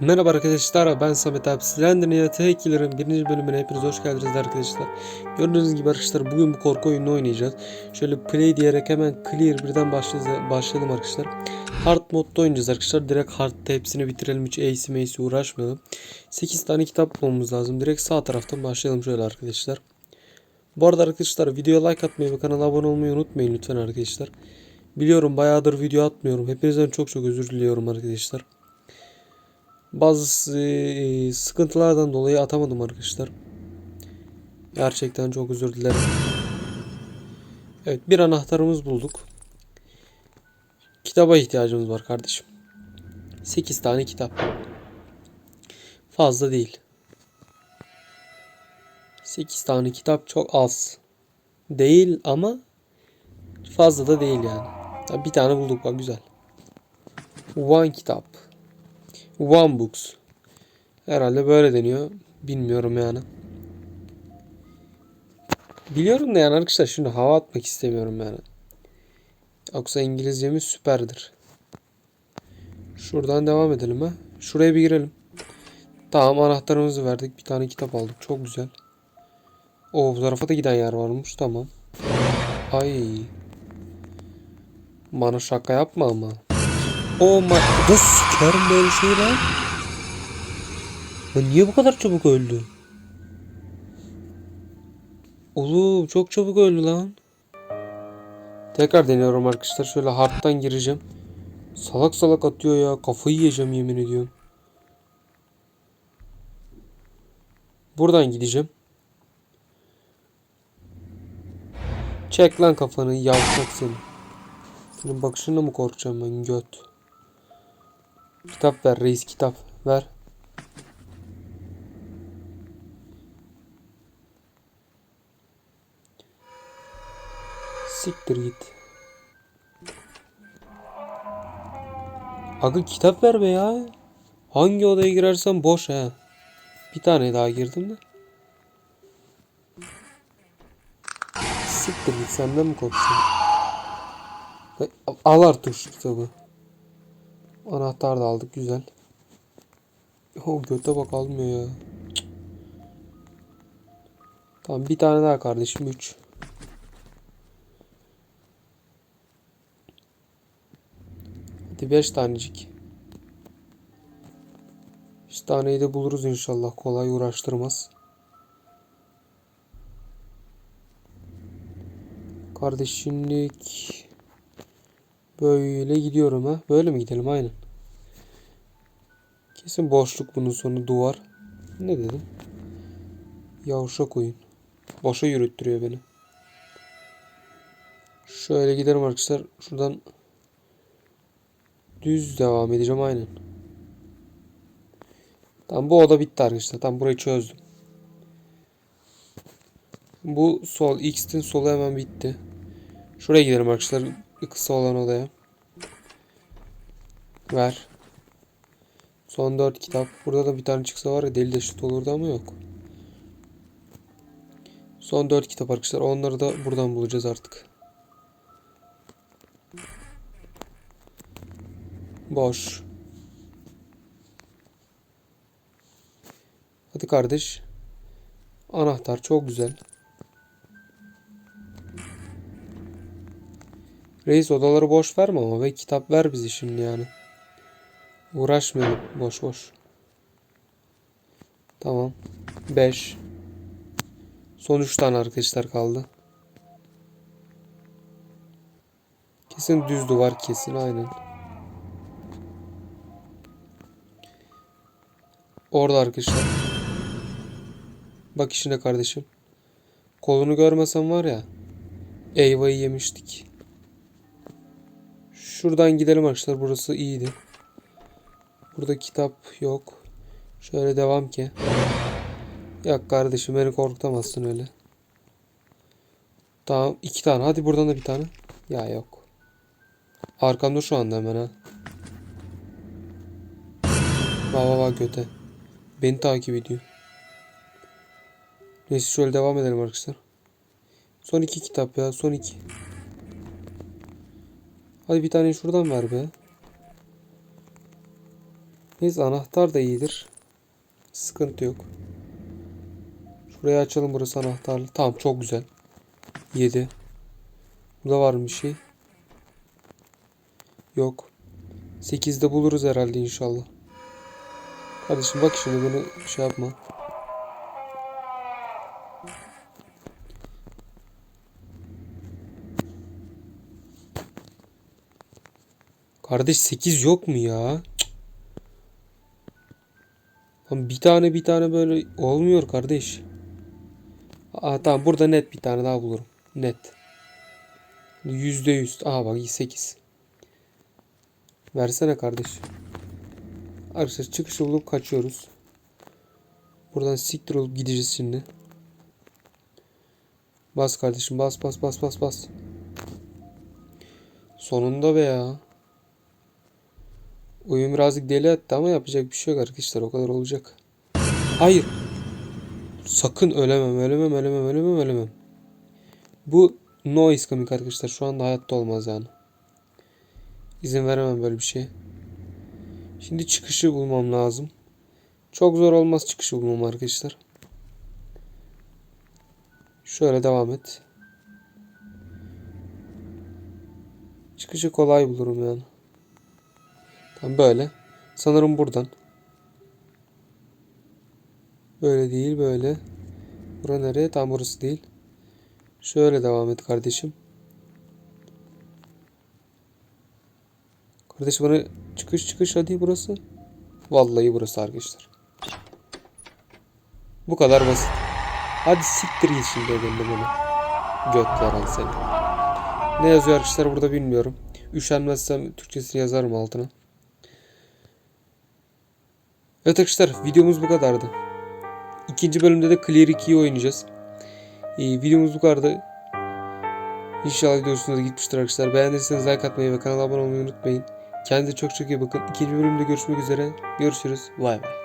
Merhaba arkadaşlar ben Samet abi. Slender Nihat'ı Hacker'ın birinci bölümüne hepiniz hoş geldiniz arkadaşlar. Gördüğünüz gibi arkadaşlar bugün bu korku oyununu oynayacağız. Şöyle play diyerek hemen clear birden başlayalım, arkadaşlar. Hard modda oynayacağız arkadaşlar. Direkt hardta hepsini bitirelim hiç ace mace uğraşmayalım. 8 tane kitap bulmamız lazım. Direkt sağ taraftan başlayalım şöyle arkadaşlar. Bu arada arkadaşlar videoya like atmayı ve kanala abone olmayı unutmayın lütfen arkadaşlar. Biliyorum bayağıdır video atmıyorum. Hepinizden çok çok özür diliyorum arkadaşlar bazı sıkıntılardan dolayı atamadım arkadaşlar. Gerçekten çok özür dilerim. Evet bir anahtarımız bulduk. Kitaba ihtiyacımız var kardeşim. 8 tane kitap. Fazla değil. 8 tane kitap çok az. Değil ama fazla da değil yani. Ya Bir tane bulduk bak güzel. One kitap. One Books. Herhalde böyle deniyor. Bilmiyorum yani. Biliyorum da yani arkadaşlar şimdi hava atmak istemiyorum yani. Yoksa İngilizcemiz süperdir. Şuradan devam edelim ha. Şuraya bir girelim. Tamam anahtarımızı verdik. Bir tane kitap aldık. Çok güzel. O bu tarafa da giden yer varmış. Tamam. Ay. Bana şaka yapma ama. Oh my... Da sikerim böyle şey lan. Ya niye bu kadar çabuk öldü? Oğlum çok çabuk öldü lan. Tekrar deniyorum arkadaşlar. Şöyle hard'tan gireceğim. Salak salak atıyor ya. Kafayı yiyeceğim yemin ediyorum. Buradan gideceğim. Çek lan kafanı yavşak seni. Senin bakışınla mı korkacağım ben göt? Kitap ver reis kitap ver. Siktir git. Aga kitap ver be ya. Hangi odaya girersem boş he. Bir tane daha girdim de. Siktir git senden mi? Ay, Al artık şu kitabı. Anahtar da aldık güzel. O göte bak almıyor ya. Cık. Tamam bir tane daha kardeşim 3. Hadi 5 tanecik. 5 taneyi de buluruz inşallah. Kolay uğraştırmaz. Kardeş Böyle gidiyorum ha. Böyle mi gidelim? Aynen. Kesin boşluk bunun sonu duvar. Ne dedim? Yavşak oyun. Boşa yürüttürüyor beni. Şöyle giderim arkadaşlar. Şuradan düz devam edeceğim aynen. Tamam bu oda bitti arkadaşlar. Tamam burayı çözdüm. Bu sol X'tin solu hemen bitti. Şuraya gidelim arkadaşlar. Kısa olan odaya. Ver. Son 4 kitap. Burada da bir tane çıksa var ya deli deşit olurdu ama yok. Son 4 kitap arkadaşlar. Onları da buradan bulacağız artık. Boş. Hadi kardeş. Anahtar çok güzel. Reis odaları boş verme ama ve kitap ver bizi şimdi yani. Uğraşmayalım boş boş. Tamam. 5. Son 3 tane arkadaşlar kaldı. Kesin düz duvar kesin aynen. Orada arkadaşlar. Bak işine kardeşim. Kolunu görmesem var ya. Eyvayı yemiştik. Şuradan gidelim arkadaşlar. Burası iyiydi. Burada kitap yok. Şöyle devam ki. Yok kardeşim beni korkutamazsın öyle. Tamam iki tane. Hadi buradan da bir tane. Ya yok. Arkamda şu anda hemen ha. Baba baba göte. Beni takip ediyor. Neyse şöyle devam edelim arkadaşlar. Son iki kitap ya. Son iki. Hadi bir tane şuradan ver be. Neyse anahtar da iyidir. Sıkıntı yok. Şurayı açalım burası anahtarlı. Tamam çok güzel. 7. Burada var mı bir şey? Yok. 8'de buluruz herhalde inşallah. Kardeşim bak şimdi beni şey yapma. Kardeş 8 yok mu ya? Cık. Lan bir tane bir tane böyle olmuyor kardeş. Aa tamam burada net bir tane daha bulurum. Net. Yüzde yüz. Aha bak 8. Versene kardeş. Arkadaşlar çıkışı bulup kaçıyoruz. Buradan siktir olup gideceğiz şimdi. Bas kardeşim bas bas bas bas bas. Sonunda be ya. Oyun birazcık deli etti ama yapacak bir şey yok arkadaşlar. O kadar olacak. Hayır. Sakın ölemem, ölemem, ölemem, ölemem, ölemem. Bu no iskamik arkadaşlar. Şu anda hayatta olmaz yani. İzin veremem böyle bir şeye. Şimdi çıkışı bulmam lazım. Çok zor olmaz çıkışı bulmam arkadaşlar. Şöyle devam et. Çıkışı kolay bulurum yani. Tam böyle. Sanırım buradan. Böyle değil böyle. Bura nereye? Tam burası değil. Şöyle devam et kardeşim. Kardeşim bana çıkış çıkış hadi burası. Vallahi burası arkadaşlar. Bu kadar basit. Hadi siktir git şimdi elimde bunu. Göt yaran seni. Ne yazıyor arkadaşlar burada bilmiyorum. Üşenmezsem Türkçesini yazarım altına. Evet arkadaşlar videomuz bu kadardı. İkinci bölümde de Clear 2'yi oynayacağız. Ee, videomuz bu kadardı. İnşallah video hoşunuza da gitmiştir arkadaşlar. Beğendiyseniz like atmayı ve kanala abone olmayı unutmayın. Kendinize çok çok iyi bakın. İkinci bölümde görüşmek üzere. Görüşürüz. Bay bay.